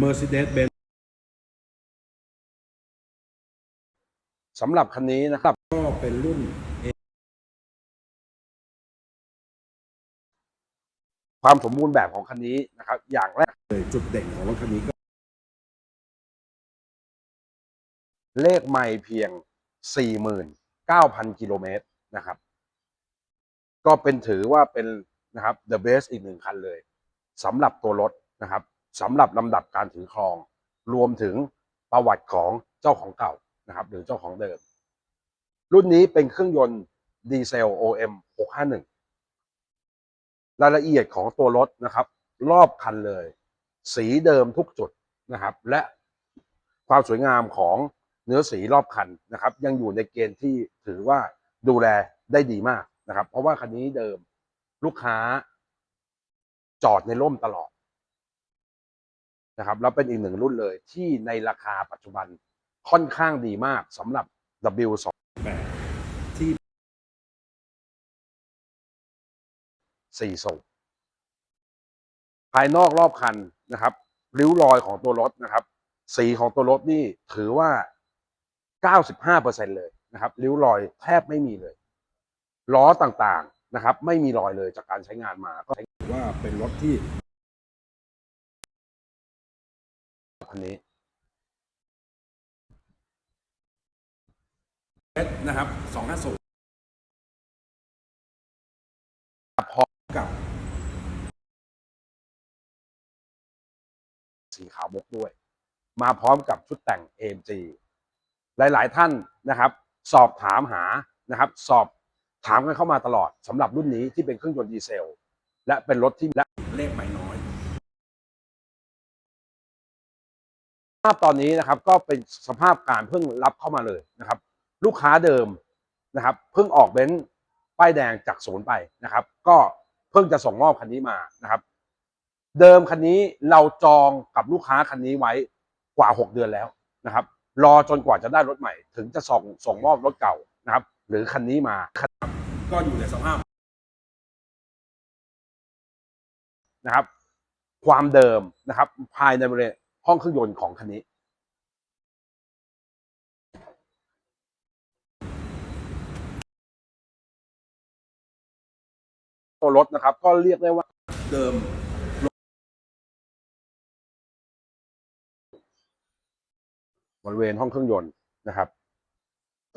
Mercedes-Benz สำหรับคันนี้นะครับ ก็เป็นรุ่น ความสมบูรณ์แบบของคันนี้นะครับ อย่างแรกเลยจุดเด่นของรถคันนี้ก็ เลขไม่เพียง 49,000 กิโลเมตรนะครับ ก็เป็นถือว่าเป็นนะครับ the best อีกหนึ่งคันเลยสำหรับตัวรถนะครับ สำหรับลำดับการถือครอง รวมถึงประวัติของเจ้าของเก่านะครับ หรือเจ้าของเดิม รุ่นนี้เป็นเครื่องยนต์ดีเซล OM 651 รายละเอียดของตัวรถนะครับ รอบคันเลย สีเดิมทุกจุดนะครับ และความสวยงามของเนื้อสีรอบคันนะครับ ยังอยู่ในเกณฑ์ที่ถือว่าดูแลได้ดีมากนะครับ เพราะว่าคันนี้เดิมลูกค้าจอดในร่มตลอด นะครับแล้วเป็นอีกหนึ่งรุ่นเลยที่ในราคาปัจจุบันค่อนข้างดีมากสำหรับ W2 ที่สี่สูบภายนอกรอบคันนะครับ ริ้วรอยของตัวรถนะครับ สีของตัวรถนี่ถือว่า 95%เลยนะครับ ริ้วรอยแทบไม่มีเลย ล้อต่างๆนะครับ ไม่มีรอยเลยจากการใช้งานมาก็ถือว่าเป็นรถที่ คันนี้นะครับ250พร้อมกับ สีขาวมุกด้วย มาพร้อมกับชุดแต่ง AMG หลายๆท่านนะครับ สอบถามหานะครับ สอบถามกันเข้ามาตลอดสำหรับรุ่นนี้ที่เป็นเครื่องยนต์ดีเซล และเป็นรถที่และเลขใหม่น้อย ภาพตอนนี้นะครับก็เป็นสภาพการเพิ่งรับเข้ามาเลยนะครับ ลูกค้าเดิมนะครับเพิ่งออกเบนซ์ป้ายแดงจากศูนย์ไปนะครับ ก็เพิ่งจะส่งมอบคันนี้มานะครับ เดิมคันนี้เราจองกับลูกค้าคันนี้ไว้กว่า 6 เดือนแล้วนะครับ รอจนกว่าจะได้รถใหม่ ถึงจะส่งส่งมอบรถเก่านะครับ หรือคันนี้มาก็อยู่ในสภาพนะครับ ความเดิมนะครับ ภายในบริเวณ ห้องเครื่องยนต์ของคันนี้ ตัวรถนะครับ ก็เรียกได้ว่าเดิมบริเวณห้องเครื่องยนต์นะครับ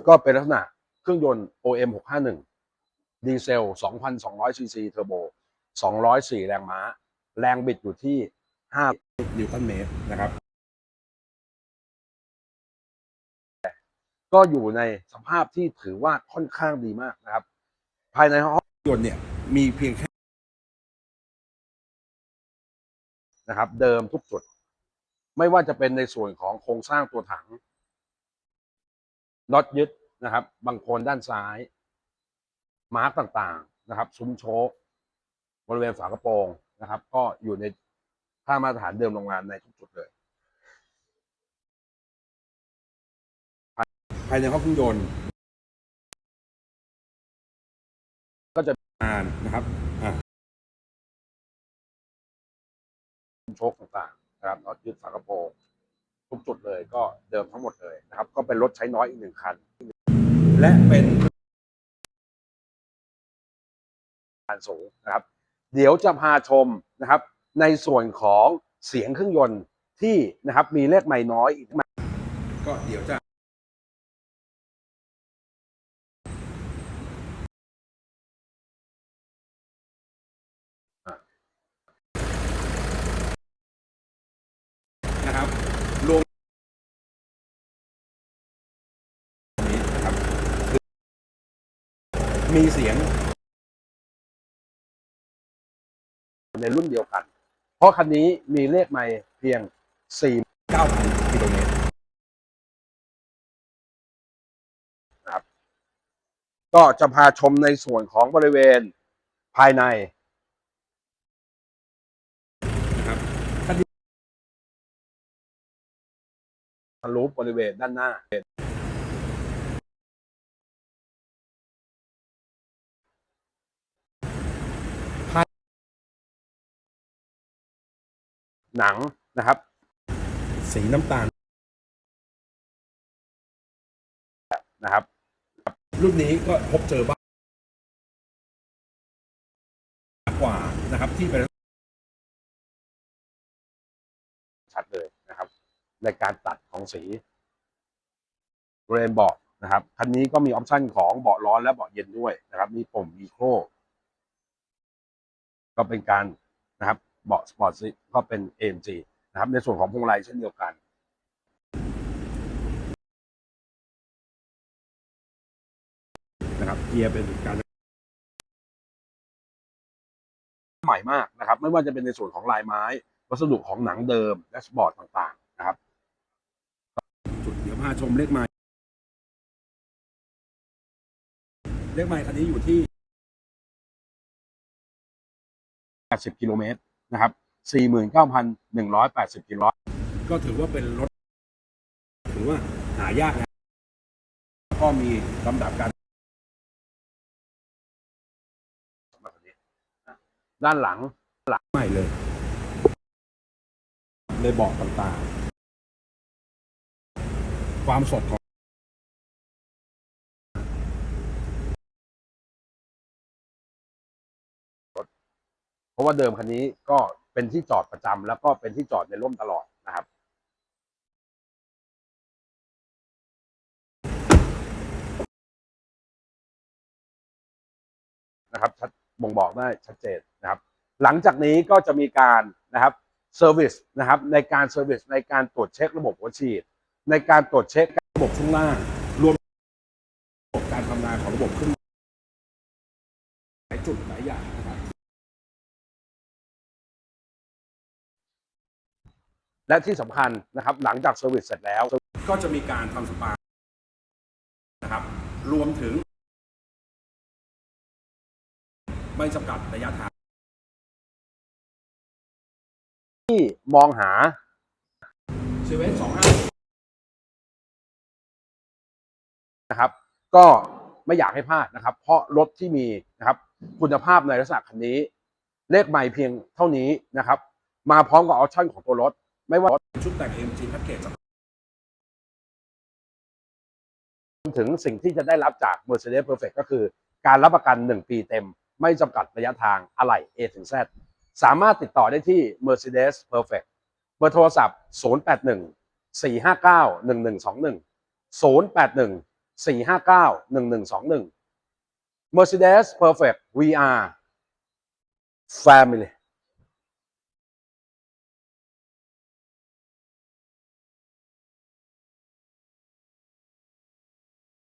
ก็เป็นลักษณะเครื่องยนต์ OM 651 ดีเซล 2,200ซีซีเทอร์โบ 204 แรงม้า แรงบิดอยู่ที่ 5นิวตันเมตรนะครับ ก็อยู่ในสภาพที่ถือว่าค่อนข้างดีมากนะครับ ภายในห้องยนต์เนี่ยมีเพียงแค่นะครับ เดิมทุกจุด ไม่ว่าจะเป็นในส่วนของโครงสร้างตัวถังน็อตยึดนะครับ บางโคนด้านซ้าย มาร์กต่างๆนะครับ ซุ้มโชคบริเวณฝากระโปรงนะครับ ก็อยู่ใน ค่ามาตรฐานเดิมโรงงานในทุกจุดเลย ภายในห้องเครื่องยนต์ ก็จะอ่านนะครับโชคต่างๆนะครับน็อตยึดฝากระโปรงทุกจุดเลยก็เดิมทั้งหมดเลยนะครับ ก็เป็นรถใช้น้อยอีกหนึ่งคัน และเป็นการสูงนะครับ เดี๋ยวจะพาชมนะครับ ในส่วนของเสียงเครื่องยนต์ที่นะครับมีเลขไม่น้อยอีกกก็เดี๋ยวจะนะครับรวมนี้นะครับ มีเสียง ในรุ่นเดียวกัน เพราะคันนี้มีเลขไม่เพียง9,000กิโลเมตร4ก็จะพาชมในส่วนของบริเวณภายในนะครับทะลุบริเวณด้านหน้า หนังนะครับ สีน้ำตาลนะครับ รุ่นนี้ก็พบเจอบ้างกว่านะครับที่เป็นชัดเลยนะครับ ในการตัดของสีเรนเบาะนะครับคันนี้ก็มีออปชันของเบาะร้อนและเบาะเย็นด้วยนะครับ มีปุ่มอีโคก็เป็นการนะครับ เบาะสปอร์ตซิก็เป็น AMG นะครับ ในส่วนของพวงมาลัยเช่นเดียวกันนะครับเกียร์เป็นการใหม่มากนะครับ ไม่ว่าจะเป็นในส่วนของลายไม้ วัสดุของหนังเดิมแดชบอร์ดต่างๆ นะครับ จุดเดี๋ยวพาชมเลขไม้เลขไม้คันนี้อยู่ที่80กิโลเมตร นะครับ 49,180 กิโลก็ถือว่าเป็นรถ ถือว่าหายากนะ ก็มีลำดับการสำหรับคันนี้นะด้านหลังใหม่เลยในเบาะต่างๆ ความสดของ เพราะ ว่าเดิมคันนี้ก็เป็นที่จอดประจำแล้วก็เป็นที่จอดในร่มตลอดนะครับนะครับชัดบ่งบอกได้ชัดเจนนะครับ หลังจากนี้ก็จะมีการนะครับเซอร์วิสนะครับในการเซอร์วิสในการตรวจเช็คระบบหัวฉีด ในการตรวจเช็คระบบช่วงล่างรวมระบบการทำงานของระบบเครื่องหลายจุดหลายอย่างนะครับ และที่สำคัญนะครับหลังจากเซอร์วิสเสร็จแล้ว ก็จะมีการทำสปานะครับรวมถึง ไม่จำกัดระยะทางที่มองหาเซเว่นสองห้านะครับ ก็ไม่อยากให้พลาดนะครับ เพราะรถที่มีนะครับคุณภาพในลักษณะคันนี้ เลขไม่เพียงเท่านี้นะครับ มาพร้อมกับออปชั่นของตัวรถ ไม่ว่าชุดแต่ง AMG แพ็กเกจถึงสิ่งที่จะได้รับจาก Mercedes Perfect ก็คือการรับประกัน 1 ปีเต็ม ไม่จำกัดระยะทางอะไหล่ A ถึง Z สามารถติดต่อได้ที่ Mercedes Perfect เบอร์โทรศัพท์ 081 459 1121 081 459 1121 Mercedes Perfect VR Family